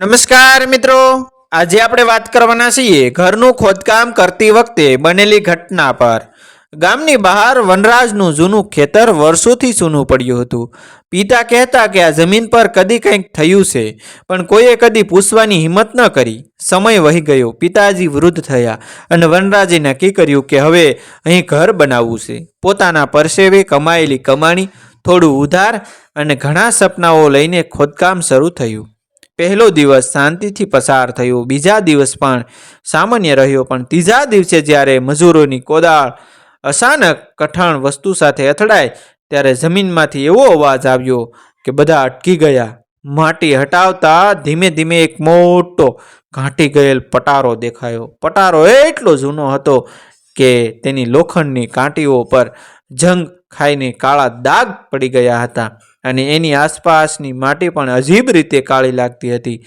નમસ્કાર મિત્રો. આજે આપણે વાત કરવાના છીએ ઘરનું ખોદકામ કરતી વખતે બનેલી ઘટના પર. ગામની બહાર વનરાજનું જૂનું ખેતર વર્ષોથી સૂનું પડ્યું હતું. પિતા કહેતા કે આ જમીન પર કદી કંઈક થયું છે, પણ કોઈએ કદી પૂછવાની હિંમત ન કરી. સમય વહી ગયો, પિતાજી વૃદ્ધ થયા અને વનરાજે નક્કી કર્યું કે હવે અહીં ઘર બનાવવું છે. પોતાના પરસેવે કમાયેલી કમાણી, થોડું ઉધાર અને ઘણા સપનાઓ લઈને ખોદકામ શરૂ થયું. પહેલો દિવસ શાંતિથી પસાર થયો, બીજા દિવસ પણ સામાન્ય રહ્યો, પણ ત્રીજા દિવસે જ્યારે મજૂરોની કોદાળ અચાનક કઠણ વસ્તુ સાથે અથડાય, ત્યારે જમીનમાંથી એવો અવાજ આવ્યો કે બધા અટકી ગયા. માટી હટાવતા ધીમે ધીમે એક મોટો ઘાંટી ગયેલ પટારો દેખાયો. પટારો એટલો જૂનો હતો કે તેની લોખંડની કાંટીઓ પર જંગ ખાઈને કાળા દાગ પડી ગયા હતા. અને એની આસપાસની માટી પણ અજીબ રીતે કાળી લાગતી હતી.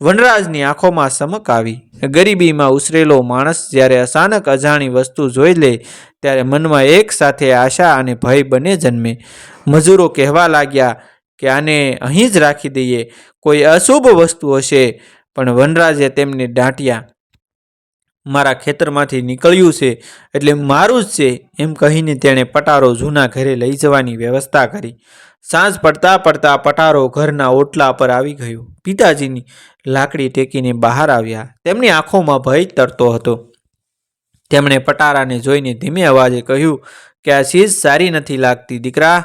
વનરાજની આંખોમાં સમક આવી. ગરીબીમાં ઉછરેલો માણસ જ્યારે અચાનક અજાણી વસ્તુ જોઈ લે, ત્યારે મનમાં એક સાથે આશા અને ભય બંને જન્મે. મજૂરો કહેવા લાગ્યા કે આને અહીં જ રાખી દઈએ, કોઈ અશુભ વસ્તુ હશે, પણ વનરાજે તેમને દાંટ્યા મારા ખેતરમાંથી નીકળ્યું છે, એટલે મારું જ છે, એમ કહીને તેણે પટારો જૂના ઘરે લઈ જવાની વ્યવસ્થા કરી. સાંજ પડતા પડતા પટારો ઘરના ઓટલા પર આવી ગયો. પિતાજીની લાકડી ટેકીને બહાર આવ્યા. તેમની આંખોમાં ભય તરતો હતો. તેમણે પટારાને જોઈને ધીમે અવાજે કહ્યું કે આ ચીજ સારી નથી લાગતી, દીકરા.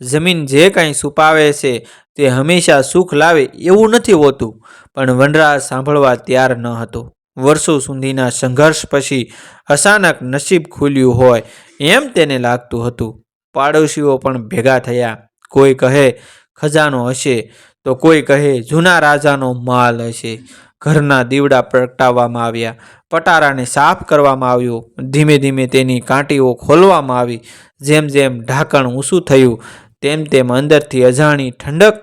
જમીન જે કાંઈ છુપાવે છે તે હંમેશા સુખ લાવે એવું નથી હોતું, પણ વનરા સાંભળવા તૈયાર ન હતો. વર્ષો સુધીના સંઘર્ષ પછી અચાનક નસીબ ખુલ્યું હોય એમ તેને લાગતું હતું. પાડોશીઓ પણ ભેગા થયા. કોઈ કહે ખજાનો હશે, તો કોઈ કહે જૂના રાજાનો માલ હશે. ઘરના દીવડા પ્રગટાવવામાં આવ્યા. પટારાને સાફ કરવામાં આવ્યો. ધીમે ધીમે તેની કાંટીઓ ખોલવામાં આવી. જેમ જેમ ઢાંકણ ઊંચું થયું, તેમ તેમ અંદરથી અજાણી ઠંડક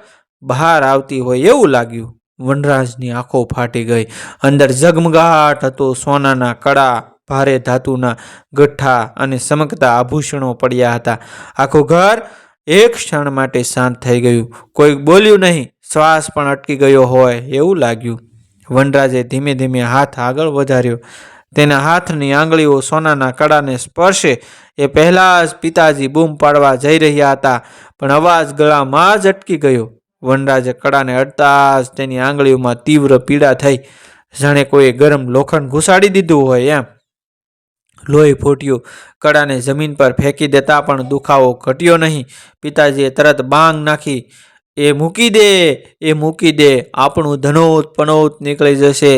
બહાર આવતી હોય એવું લાગ્યું. વનરાજની આંખો ફાટી ગઈ. અંદર ઝગમગાટ હતો. સોનાના કડા ભારે ધાતુના ગઠ્ઠા અને ચમકતા આભૂષણો પડ્યા હતા. આખું ઘર એક ક્ષણ માટે શાંત થઈ ગયું. કોઈ બોલ્યું નહીં, શ્વાસ પણ અટકી ગયો હોય એવું લાગ્યું. વનરાજે ધીમે ધીમે હાથ આગળ વધાર્યો. તેના હાથની આંગળીઓ સોનાના કડાને સ્પર્શે. એ પહેલાં જ પિતાજી બૂમ પાડવા જઈ રહ્યા હતા, પણ અવાજ ગળામાં જ અટકી ગયો. વનરાજે કડાને અડતા જ તેની આંગળીઓમાં તીવ્ર પીડા થઈ. જાણે કોઈ ગરમ લોખંડ ઘુસાડી દીધું હોય એમ. લોહી ફૂટ્યું. કડાને જમીન પર ફેંકી દેતા પણ દુખાવો ઘટ્યો નહીં. પિતાજીએ તરત બાંગ નાખી, એ મૂકી દે, એ મૂકી દે, આપણું ધનોત પનોત નીકળી જશે.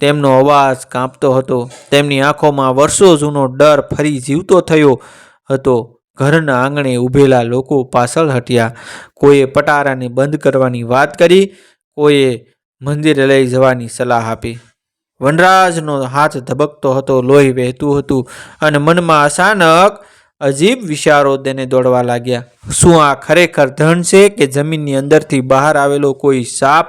તેમનો અવાજ કાંપતો હતો. તેમની આંખોમાં વર્ષો જૂનો ડર ફરી જીવતો થયો હતો. ઘરના આંગણે ઊભેલા લોકો પાછળ હટ્યા. કોઈએ પટારાને બંધ કરવાની વાત કરી, કોઈએ મંદિરે લઈ જવાની સલાહ આપી. વનરાજનો હાથ ધબકતો હતો, લોહી વહેતું હતું અને મનમાં અચાનક અજીબ વિચારો તેને દોડવા લાગ્યા. શું આ ખરેખર ધન છે કે જમીનની અંદરથી બહાર આવેલો કોઈ સાપ?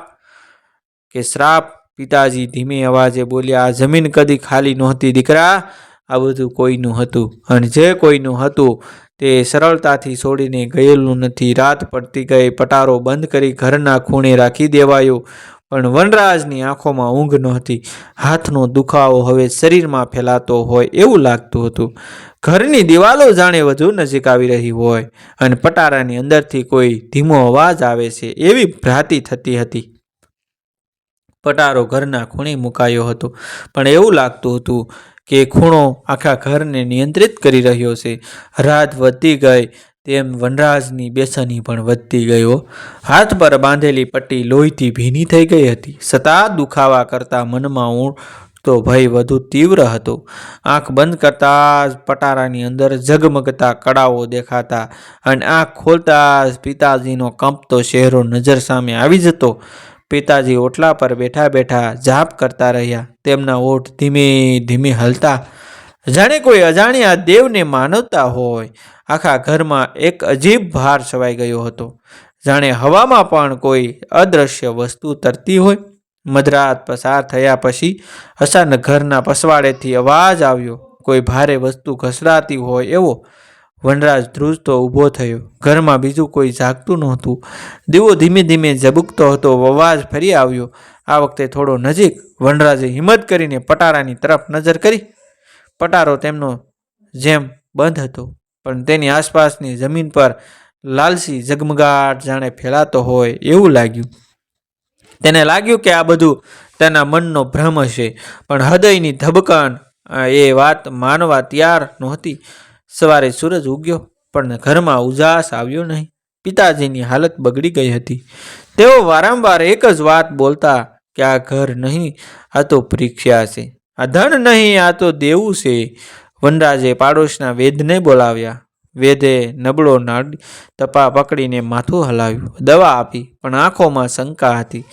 કે શ્રાપ? પિતાજી ધીમે અવાજે બોલ્યા, આ જમીન કદી ખાલી નહોતી, દીકરા. આ બધું કોઈનું હતું અને જે કોઈનું હતું તે સરળતાથી છોડીને ગયેલું નથી. રાત પડતી ગઈ, પટારો બંધ કરી ઘરના ખૂણે રાખી દેવાયો. પણ વનરાજની આંખોમાં ઊંઘ નહોતી. હાથનો દુખાવો હવે શરીરમાં ફેલાતો હોય એવું લાગતું હતું. ઘરની દિવાલો જાણે વધુ નજીક આવી રહી હોય અને પટારાની અંદરથી કોઈ ધીમો અવાજ આવે છે એવી ભ્રાતિ થતી હતી. પટારો ઘરના ખૂણે મુકાયો હતો, પણ એવું લાગતું હતું કે ખૂણો આખા ઘરને નિયંત્રિત કરી રહ્યો છે. રાત વધતી ગઈ તેમ વનરાજની બેસની પણ વધતી ગયો. હાથ પર બાંધેલી પટ્ટી લોહીથી ભીની થઈ ગઈ હતી. સતા દુખાવા કરતાં મનમાં ઊંડતો ભય વધુ તીવ્ર હતો. આંખ બંધ કરતાં જ પટારાની અંદર ઝગમગતા કડાઓ દેખાતા અને આંખ ખોલતા જ પિતાજીનો કંપતો ચહેરો નજર સામે આવી જતો. પિતાજી ઓટલા પર બેઠા બેઠા જાપ કરતા રહ્યા. તેમના ઓઠ ધીમે ધીમે હલતા જાણે કોઈ અજાણ્યા દેવને માનવતા હોય. આખા ઘરમાં એક અજીબ ભાર છવાઈ ગયો હતો. જાણે હવામાં પણ કોઈ અદૃશ્ય વસ્તુ તરતી હોય. મધરાત પસાર થયા પછી અચાનક ઘરના પસવાડેથી અવાજ આવ્યો, કોઈ ભારે વસ્તુ ઘસડાતી હોય એવો. વનરાજ ધ્રુજતો ઊભો થયો. ઘરમાં બીજું કોઈ જાગતું નહોતું. દીવો ધીમે ધીમે ઝબુકતો હતો, અવાજ ફરી આવ્યો. આ વખતે થોડો નજીક વનરાજે હિંમત કરીને પટારાની તરફ નજર કરી. પટારો તેમનો જેમ બંધ હતો, પણ તેની આસપાસની જમીન પર લાલસી ઝગમગાટ જાણે ફેલાતો હોય એવું લાગ્યું. તેને લાગ્યું કે આ બધું તેના મનનો ભ્રમ હશે, પણ હૃદયની ધબકણ એ વાત માનવા તૈયાર નહોતી. સવારે સૂરજ ઉગ્યો, પણ ઘરમાં ઉજાસ આવ્યો નહીં. પિતાજીની હાલત બગડી ગઈ હતી. તેઓ વારંવાર એક જ વાત બોલતા કે આ ઘર નહીં, આ તો પરીક્ષા છે. આ ધન નહીં, આ તો દેવું છે. વનરાજે પાડોશના વેદને બોલાવ્યા. વેદે નબળો નાડી તપા પકડીને માથું હલાવ્યું. દવા આપી, પણ આંખોમાં શંકા હતી.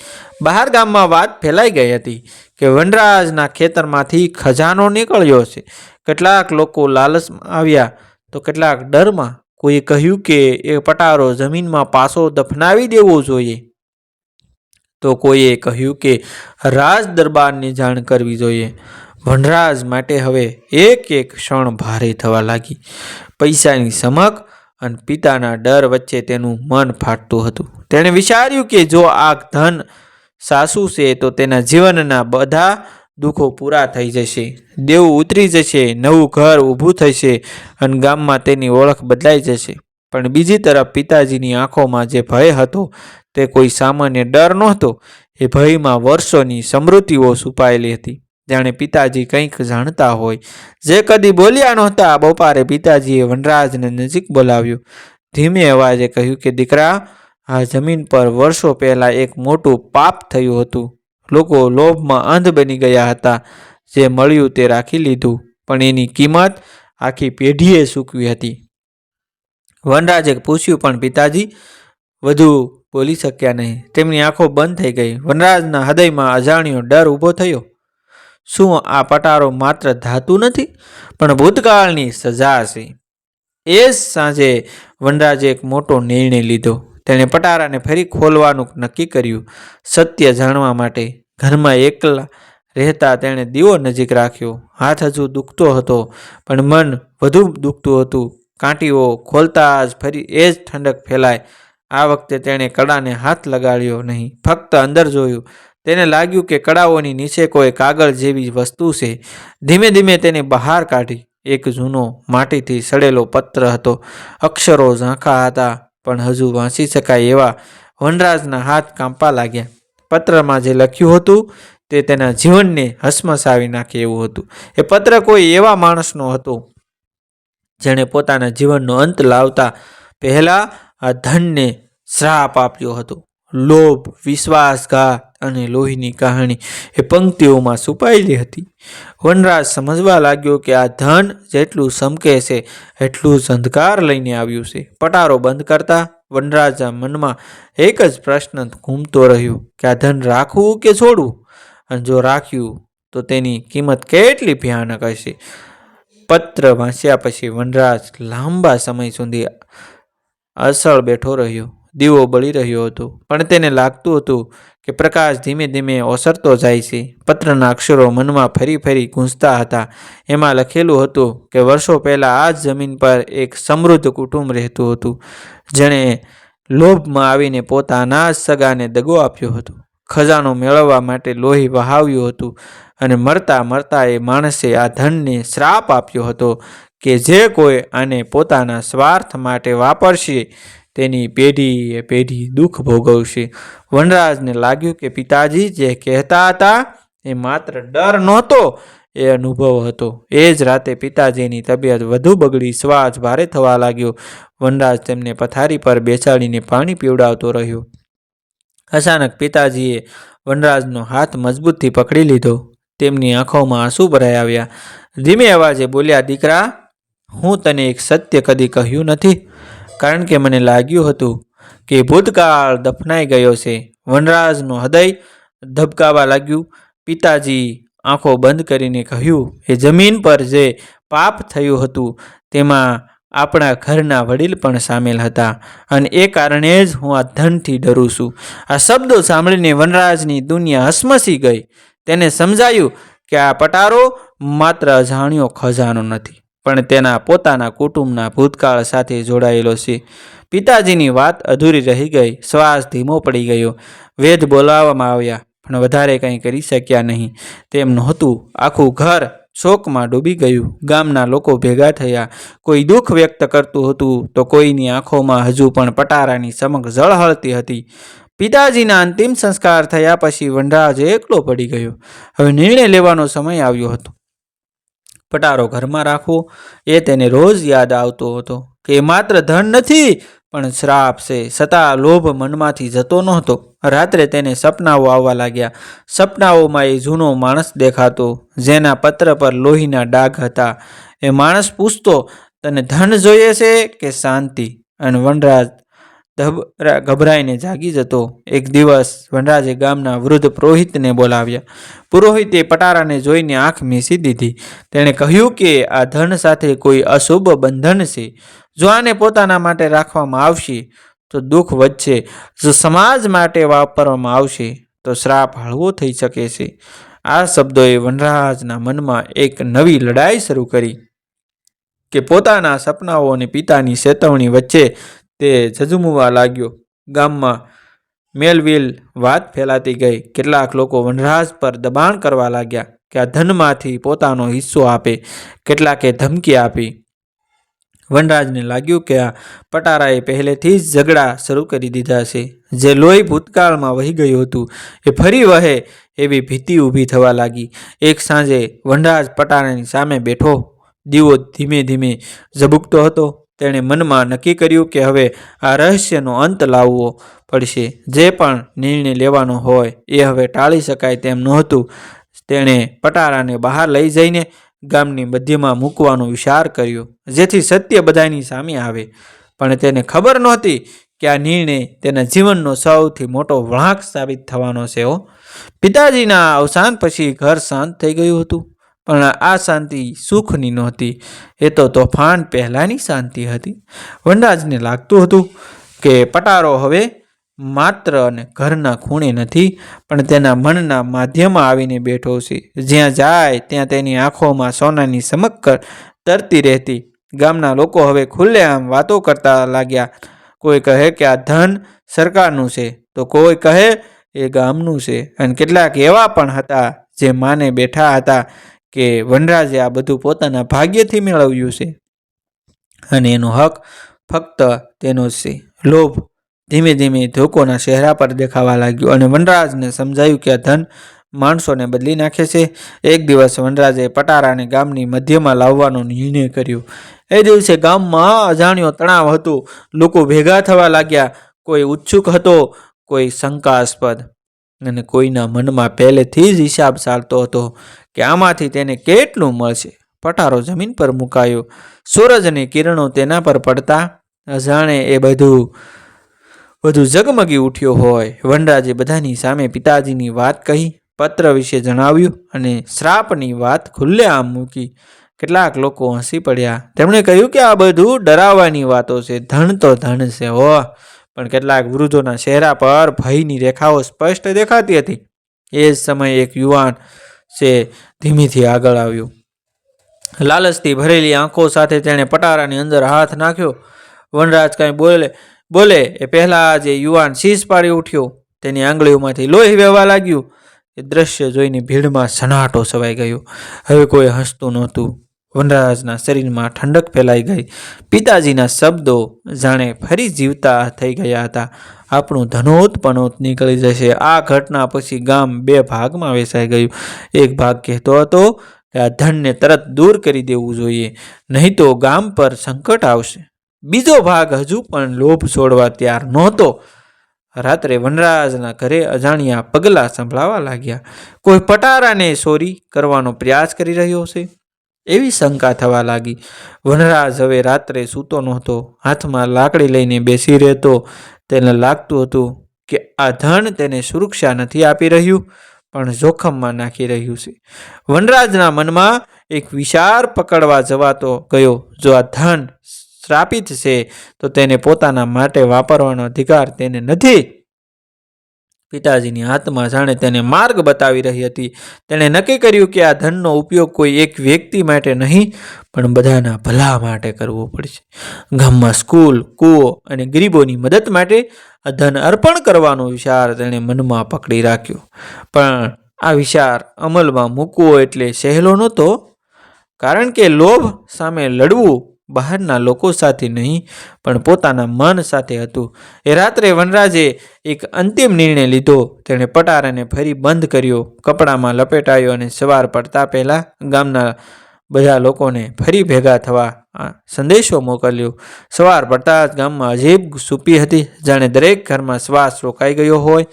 બહાર ગામમાં વાત ફેલાઈ ગઈ હતી કે વનરાજના ખેતરમાંથી ખજાનો નીકળ્યો છે. કેટલાક લોકો લાલચમાં આવ્યા, તો કેટલાક ડરમાં કોઈએ કહ્યું કે એ પટારો જમીનમાં પાછો દફનાવી દેવો જોઈએ. તો કોઈએ કહ્યું કે, રાજ દરબારની જાણ કરવી જોઈએ. વનરાજ માટે હવે એક એક ક્ષણ ભારે થવા લાગી. પૈસાની સમક અને પિતાના ડર વચ્ચે તેનું મન ફાટતું હતું. તેણે વિચાર્યું કે જો આ ધન સાસુ છે તો તેના જીવનના બધા દુઃખો પૂરા થઈ જશે. દેવું ઉતરી જશે, નવું ઘર ઊભું થશે અને ગામમાં તેની ઓળખ બદલાઈ જશે. પણ બીજી તરફ પિતાજીની આંખોમાં જે ભય હતો તે કોઈ સામાન્ય ડર નહોતો. એ ભયમાં વર્ષોની સમૃદ્ધિઓ છુપાયેલી હતી. જાણે પિતાજી કંઈક જાણતા હોય. જે કદી બોલ્યા નહોતા. બપોરે પિતાજીએ વનરાજને નજીક બોલાવ્યો. ધીમે અવાજે કહ્યું કે, દીકરા, આ જમીન પર વર્ષો પહેલાં એક મોટું પાપ થયું હતું. લોકો લોભમાં અંધ બની ગયા હતા. જે મળ્યું તે રાખી લીધું. પણ એની કિંમત આખી પેઢીએ સૂકવી હતી. વનરાજે પૂછ્યું, પણ પિતાજી, વધુ બોલી શક્યા નહીં. તેમની આંખો બંધ થઈ ગઈ. વનરાજના હૃદયમાં અજાણ્યો ડર ઊભો થયો. શું આ પટારો માત્ર ધાતુ નથી, પણ ભૂતકાળની સજા છે? એ જ સાંજે વનરાજે એક મોટો નિર્ણય લીધો. તેણે પટારાને ફરી ખોલવાનું નક્કી કર્યું. સત્ય જાણવા માટે. ઘરમાં એકલા રહેતા તેણે દીવો નજીક રાખ્યો. હાથ હજુ દુખતો હતો, પણ મન વધુ દુખતું હતું. કાંટીઓ ખોલતા જ ફરી એ જ ઠંડક ફેલાય. આ વખતે તેણે કડાને હાથ લગાડ્યો નહીં. ફક્ત અંદર જોયું. તેને લાગ્યું કે કડાઓની નીચે કોઈ કાગળ જેવી વસ્તુ છે. ધીમે ધીમે તેને બહાર કાઢી. એક જૂનો માટીથી સડેલો પત્ર હતો. અક્ષરો ઝાંખા હતા, પણ હજુ વાંચી શકાય એવા વનરાજના હાથ કાંપવા લાગ્યા. પત્રમાં જે લખ્યું હતું, તે તેના જીવનને હસમસાવી નાખે એવું હતું. એ પત્ર કોઈ એવા માણસનો હતો, જેણે પોતાના જીવનનો અંત લાવતા પહેલા આ ધનને શ્રાપ આપ્યો હતો. લોભ, વિશ્વાસઘાત અને લોહીની કહાણી એ પંક્તિઓમાં છુપાયેલી હતી. વનરાજ સમજવા લાગ્યો કે આ ધન જેટલું સમકે છે, એટલું જ અંધકાર લઈને આવ્યું છે. પટારો બંધ કરતા વનરાજા મનમાં એક જ પ્રશ્ન ઘૂમતો રહ્યો કે આ ધન રાખવું કે છોડવું? અને જો રાખ્યું તો તેની કિંમત કેટલી ભયાનક હશે? પત્ર વાંચ્યા પછી વનરાજ લાંબા સમય સુધી અસળ બેઠો રહ્યો, દીવો બળી રહ્યો હતો. પણ તેને લાગતું હતું કે પ્રકાશ ધીમે ધીમે ઓસરતો જાય છે. પત્રના અક્ષરો મનમાં ફરી ફરી ગૂંજતા હતા. એમાં લખેલું હતું કે વર્ષો પહેલાં આ જ જમીન પર એક સમૃદ્ધ કુટુંબ રહેતું હતું, જેણે લોભમાં આવીને પોતાના જ સગાને દગો આપ્યો હતો. ખજાનો મેળવવા માટે લોહી વહાવ્યું હતું. અને મરતા મરતા એ માણસે આ ધનને શ્રાપ આપ્યો હતો કે જે કોઈ આને પોતાના સ્વાર્થ માટે વાપરશે, તેની પેઢી એ પેઢી દુઃખ ભોગવશે. વનરાજને લાગ્યું કે પિતાજી જે કહેતા હતા એ માત્ર ડર નહોતો, એ અનુભવ હતો. એ જ રાતે પિતાજીની તબિયત વધુ બગડી, શ્વાસ ભારે થવા લાગ્યો. વનરાજ તેમને પથારી પર બેસાડીને પાણી પીવડાવતો રહ્યો. અચાનક પિતાજીએ વનરાજનો હાથ મજબૂતથી પકડી લીધો. તેમની આંખોમાં આંસુ ભરાઈ આવ્યા. ધીમે અવાજે બોલ્યા, દીકરા, હું તને એક સત્ય કદી કહ્યું નથી. કારણ કે મને લાગ્યું હતું કે ભૂતકાળ દફનાઈ ગયો છે. વનરાજનું હૃદય ધબકાવા લાગ્યું. પિતાજી આંખો બંધ કરીને કહ્યું, એ જમીન પર જે પાપ થયું હતું, તેમાં આપણા ઘરના વડીલ પણ સામેલ હતા. અને એ કારણે જ હું આ ધનથી ડરું છું. આ શબ્દો સાંભળીને વનરાજની દુનિયા હસમસી ગઈ. તેને સમજાયું કે આ પટારો માત્ર અજાણ્યો ખજાનો નથી, પણ તેના પોતાના કુટુંબના ભૂતકાળ સાથે જોડાયેલો છે. પિતાજીની વાત અધૂરી રહી ગઈ, શ્વાસ ધીમો પડી ગયો. વેદ બોલાવવામાં આવ્યા, પણ વધારે કંઈ કરી શક્યા નહીં. તેમ નહોતું, આખું ઘર શોકમાં ડૂબી ગયું. ગામના લોકો ભેગા થયા. કોઈ દુઃખ વ્યક્ત કરતું હતું તો કોઈની આંખોમાં હજુ પણ પટારાની સમક ઝળહળતી હતી. પિતાજીના અંતિમ સંસ્કાર થયા પછી વનરાજ એકલો પડી ગયો. હવે નિર્ણય લેવાનો સમય આવ્યો હતો. પટારો ઘરમાં રાખવો એ તેને રોજ યાદ આવતો હતો કે માત્ર ધન નથી, પણ શ્રાપ છે. છતાં લોભ મનમાંથી જતો નહોતો. રાત્રે તેને સપનાઓ આવવા લાગ્યા. સપનાઓમાં એ જૂનો માણસ દેખાતો, જેના પત્ર પર લોહીના ડાઘ હતા. એ માણસ પૂછતો, તને ધન જોઈએ છે કે શાંતિ? અને વનરાજ ધબરા ગભરાઈને જાગી જતો. એક દિવસ વનરાજે ગામના વૃદ્ધ પુરોહિતને બોલાવ્યા. પુરોહિતે પટારાને જોઈને આંખ મીસી દીધી. તેણે કહ્યું કે આ ધન સાથે કોઈ અશુભ બંધન છે. જો આને પોતાના માટે રાખવામાં આવશે, તો દુઃખ વધશે. જો સમાજ માટે વાપરવામાં આવશે, તો શ્રાપ હળવો થઈ શકે છે. આ શબ્દોએ વનરાજના મનમાં એક નવી લડાઈ શરૂ કરી કે પોતાના સપનાઓ અને પિતાની ચેતવણી વચ્ચે તે ઝઝુમવા લાગ્યો. ગામમાં મેલવીલ વાત ફેલાતી ગઈ. કેટલાક લોકો વનરાજ પર દબાણ કરવા લાગ્યા કે આ ધનમાંથી પોતાનો હિસ્સો આપે. કેટલાકે ધમકી આપી. વનરાજને લાગ્યું કે આ પટારાએ પહેલેથી જ ઝઘડા શરૂ કરી દીધા છે. જે લોહી ભૂતકાળમાં વહી ગયું હતું, એ ફરી વહે એવી ભીતિ ઊભી થવા લાગી. એક સાંજે વનરાજ પટારાની સામે બેઠો. દીવો ધીમે ધીમે ઝબૂકતો હતો. તેણે મનમાં નક્કી કર્યું કે હવે આ રહસ્યનો અંત લાવવો પડશે. જે પણ નિર્ણય લેવાનો હોય એ હવે ટાળી શકાય તેમ નહોતું. તેણે પટારાને બહાર લઈ જઈને ગામની મધ્યમાં મૂકવાનો વિચાર કર્યો, જેથી સત્ય બધાની સામે આવે. પણ તેને ખબર નહોતી કે આ નિર્ણય તેના જીવનનો સૌથી મોટો વળાંક સાબિત થવાનો છે પિતાજીના અવસાન પછી ઘર શાંત થઈ ગયું હતું. પણ આ શાંતિ સુખની નહોતી. એ તો તોફાન પહેલાંની શાંતિ હતી. વનરાજને લાગતું હતું કે પટારો હવે માત્ર અને ઘરના ખૂણે નથી, પણ તેના મનના માધ્યમમાં આવીને બેઠો છે. જ્યાં જાય ત્યાં તેની આંખોમાં સોનાની સમક તરતી રહેતી. ગામના લોકો હવે ખુલ્લેઆમ વાતો કરતા લાગ્યા. કોઈ કહે કે આ ધન સરકારનું છે, તો કોઈ કહે એ ગામનું છે. અને કેટલાક એવા પણ હતા જે માને બેઠા હતા કે વનરાજે આ બધું પોતાના ભાગ્યથી મેળવ્યું છે અને એનો હક ફક્ત તેનો છે. લોભ ધીમે ધીમે ધોકોના ચહેરા પર દેખાવા લાગ્યો અને વનરાજને સમજાયું કે આ ધન માણસોને બદલી નાખે છે. એક દિવસ વનરાજે પટારાને ગામની મધ્યમાં લાવવાનો નિર્ણય કર્યો. એ દિવસે ગામમાં અજાણ્યો તણાવ હતો. લોકો ભેગા થવા લાગ્યા. કોઈ ઉત્સુક હતો, કોઈ શંકાસ્પદ. અને કોઈના મનમાં પહેલેથી જ હિસાબ ચાલતો હતો કે આમાંથી તેને કેટલું મળશે. પટારો જમીન પર મુકાયો. સૂરજની કિરણો તેના પર પડતા અજાણે એ બધું બધું ઝગમગી ઉઠ્યો હોય. વનરાજે બધાની સામે પિતાજીની વાત કહી, પત્ર વિશે જણાવ્યું અને શ્રાપની વાત ખુલ્લેઆમ મૂકી. કેટલાક લોકો હસી પડ્યા. તેમણે કહ્યું કે આ બધું ડરાવવાની વાતો છે. ધન તો ધન છે હો. પણ કેટલાક વૃદ્ધોના ચહેરા પર ભયની રેખાઓ સ્પષ્ટ દેખાતી હતી. એ જ સમયે એક યુવાન છે ધીમેથી આગળ આવ્યો. લાલચથી ભરેલી આંખો સાથે તેણે પટારાની અંદર હાથ નાખ્યો. વનરાજ કાંઈ બોલે બોલે, એ પહેલાં જે યુવાન શીશ પાડી ઉઠ્યો. તેની આંગળીઓમાંથી લોહી વહેવા લાગ્યું. એ દ્રશ્ય જોઈને ભીડમાં સનાટો છવાઈ ગયો. હવે કોઈ હસતું નહોતું. વનરાજના શરીરમાં ઠંડક ફેલાઈ ગઈ. પિતાજીના શબ્દો જાણે ફરી જીવતા થઈ ગયા હતા. આપણું ધનોત પનોત નીકળી જશે. આ ઘટના પછી ગામ બે ભાગમાં વેચાઈ ગયું. એક ભાગ કહેતો હતો કે આ ધનને તરત દૂર કરી દેવું જોઈએ, નહીં તો ગામ પર સંકટ આવશે. બીજો ભાગ હજુ પણ લોભ છોડવા તૈયાર નહોતો. રાત્રે વનરાજના ઘરે અજાણ્યા પગલાં સંભળાવા લાગ્યા. કોઈ પટારાને ચોરી કરવાનો પ્રયાસ કરી રહ્યો છે એવી શંકા થવા લાગી. વનરાજ હવે રાત્રે સૂતો નહોતો. હાથમાં લાકડી લઈને બેસી રહેતો. તેને લાગતું હતું કે આ ધન તેને સુરક્ષા નથી આપી રહ્યું, પણ જોખમમાં નાખી રહ્યું છે. વનરાજના મનમાં એક વિચાર પકડવા જવાતો ગયો. જો આ ધન શ્રાપિત છે, તો તેને પોતાના માટે વાપરવાનો અધિકાર તેને નથી. પિતાજીની આત્મા જાણે તેને માર્ગ બતાવી રહી હતી. તેણે નક્કી કર્યું કે આ ધનનો ઉપયોગ કોઈ એક વ્યક્તિ માટે નહીં, પણ બધાના ભલા માટે કરવો પડશે. ગામમાં સ્કૂલ, કૂવો અને ગરીબોની મદદ માટે આ ધન અર્પણ કરવાનો વિચાર તેણે મનમાં પકડી રાખ્યો. પણ આ વિચાર અમલમાં મૂકવો એટલે સહેલો નહોતો, કારણ કે લોભ સામે લડવું બહારના લોકો સાથે નહીં, પણ પોતાના મન સાથે હતું. એ રાત્રે વનરાજે એક અંતિમ નિર્ણય લીધો. તેણે પટારાને ફરી બંધ કર્યો, કપડામાં લપેટાયો અને સવાર પડતા પહેલાં ગામના બધા લોકોને ફરી ભેગા થવા સંદેશો મોકલ્યો. સવાર પડતા જ ગામમાં અજીબ સૂપી હતી, જાણે દરેક ઘરમાં શ્વાસ રોકાઈ ગયો હોય.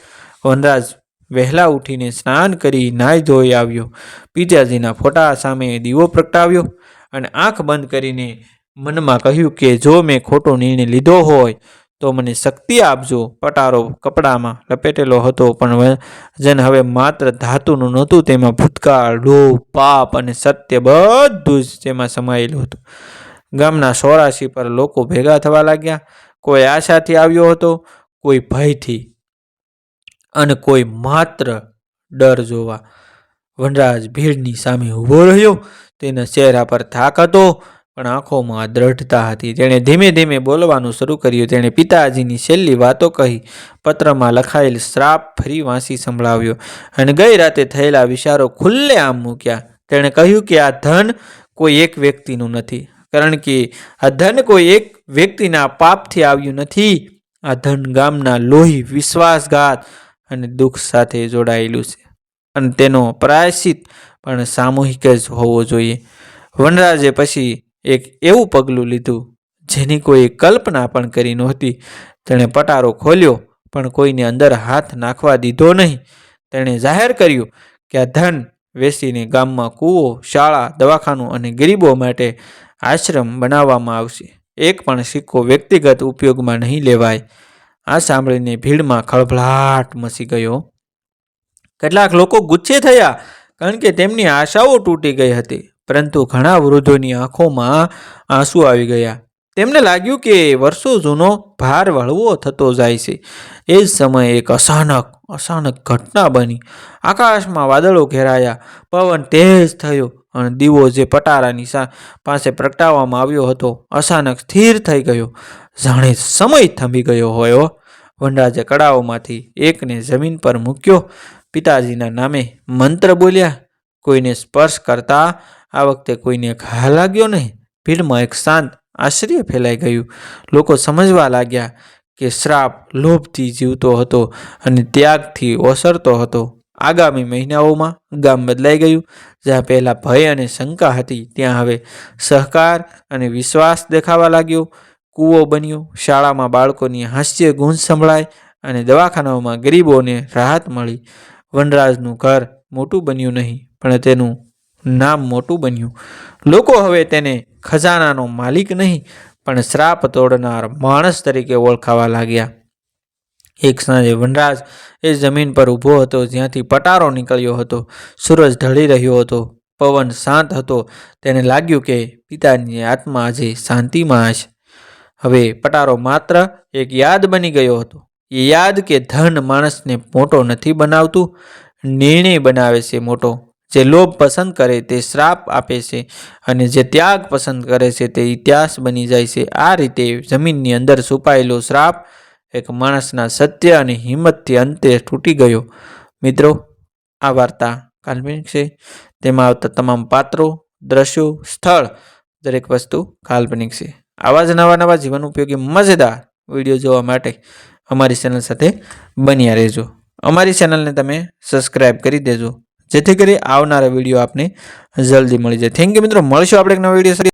વનરાજ વહેલા ઉઠીને સ્નાન કરી નાહી ધોઈ આવ્યો. પિતાજીના ફોટા સામે દીવો પ્રગટાવ્યો અને આંખ બંધ કરીને મનમાં કહ્યું કે, જો મેં ખોટો નિર્ણય લીધો હોય, તો મને શક્તિ આપજો. પટારો કપડામાં લપેટેલો હતો, પણ વજન હવે માત્ર ધાતુનું નહોતું, તેમાં ભૂતકાળ લોભ પાપ અને સત્ય બધું જ તેમાં સમાયેલું હતું. ગામના સોરાશી પર લોકો ભેગા થવા લાગ્યા. કોઈ આશાથી આવ્યો હતો, કોઈ ભયથી, અને કોઈ માત્ર ડર જોવા. વનરાજ ભીડની સામે ઊભો રહ્યો. તેના ચહેરા પર થાક હતો પણ આંખોમાં દ્રઢતા હતી. તેણે ધીમે ધીમે બોલવાનું શરૂ કર્યું. તેણે પિતાજીની છેલ્લી વાતો કહી. પત્રમાં લખાયેલ શ્રાપ ફરી વાંસી સંભળાવ્યો. અને ગઈ રાતે થયેલા વિચારો ખુલ્લે આમ મૂક્યા. તેણે કહ્યું કે આ ધન કોઈ એક વ્યક્તિનું નથી. કારણ કે આ ધન કોઈ એક વ્યક્તિના પાપથી આવ્યું નથી. આ ધન ગામના લોહી, વિશ્વાસઘાત અને દુઃખ સાથે જોડાયેલું છે. અને તેનો પ્રાયશ્ચિત પણ સામૂહિક જ હોવો જોઈએ. વનરાજે પછી એક એવું પગલું લીધું, જેની કોઈ કલ્પના પણ કરી નહોતી. તેણે પટારો ખોલ્યો, પણ કોઈને અંદર હાથ નાખવા દીધો નહીં. તેણે જાહેર કર્યું કે આ ધન વેસીને ગામમાં કૂવો, શાળા, દવાખાનું અને ગરીબો માટે આશ્રમ બનાવવામાં આવશે. એક પણ સિક્કો વ્યક્તિગત ઉપયોગમાં નહીં લેવાય. આ સાંભળીને ભીડમાં ખળભળાટ મસી ગયો. કેટલાક લોકો ગુસ્સે થયા, કારણ કે તેમની આશાઓ તૂટી ગઈ હતી. પરંતુ ઘણા વૃદ્ધોની આંખોમાં આંસુ આવી ગયા. તેમને લાગ્યું કે વર્ષો જૂનો ભાર વળવો થતો જાય છે. એ જ સમયે એક અચાનક અચાનક ઘટના બની. આકાશમાં વાદળો ઘેરાયા. પવન તેજ થયો અને દીવો જે પટારાની પાસે પ્રગટાવવામાં આવ્યો હતો, અચાનક સ્થિર થઈ ગયો. જાણે સમય થંભી ગયો હોયો વંડાજે કડાઓમાંથી એકને જમીન પર મૂક્યો. પિતાજીના નામે મંત્ર બોલ્યા. કોઈને સ્પર્શ કરતા આ વખતે કોઈને ઘા લાગ્યો નહીં. ભીડમાં એક શાંત આશ્ચર્ય ફેલાઈ ગયું. લોકો સમજવા લાગ્યા કે શ્રાપ લોભથી જીવતો હતો અને ત્યાગથી ઓસરતો હતો. આગામી મહિનાઓમાં ગામ બદલાઈ ગયું. જ્યાં પહેલાં ભય અને શંકા હતી, ત્યાં હવે સહકાર અને વિશ્વાસ દેખાવા લાગ્યો. કૂવો બન્યો. શાળામાં બાળકોની હાસ્ય ગુંજ સંભળાય અને દવાખાનાઓમાં ગરીબોને રાહત મળી. વનરાજનું ઘર મોટું બન્યું નહીં, પણ તેનું નામ મોટું બન્યું. લોકો હવે તેને ખજાનાનો માલિક નહીં, પણ શ્રાપ તોડનાર માણસ તરીકે ઓળખાવા લાગ્યા. એક સાંજે વનરાજ એ જમીન પર ઊભો હતો, જ્યાંથી પટારો નીકળ્યો હતો. સૂરજ ઢળી રહ્યો હતો. પવન શાંત હતો. તેને લાગ્યું કે પિતાની આત્મા આજે શાંતિમાં હશે. હવે પટારો માત્ર એક યાદ બની ગયો હતો. એ યાદ કે ધન માણસને મોટો નથી બનાવતું, નિર્ણય બનાવે છે મોટો. જે લોભ પસંદ કરે તે શ્રાપ આપે છે અને જે ત્યાગ પસંદ કરે છે તે ઇતિહાસ બની જાય છે. આ રીતે જમીનની અંદર છુપાયેલો શ્રાપ એક માણસના સત્ય અને હિંમતથી અંતે તૂટી ગયો. મિત્રો, આ વાર્તા કાલ્પનિક છે. તેમાં આવતા તમામ પાત્રો, દ્રશ્યો, સ્થળ, દરેક વસ્તુ કાલ્પનિક છે. આવા જ નવા નવા જીવન ઉપયોગી મજેદાર વીડિયો જોવા માટે અમારી ચેનલ સાથે બન્યા રહેજો. અમારી ચેનલને તમે સબસ્ક્રાઈબ કરી દેજો. જેથી કરી આવનારા વીડિયો આપને જલ્દી મળી જાય. થેન્ક યુ મિત્રો. મળશું આપણે એક નવો વીડિયો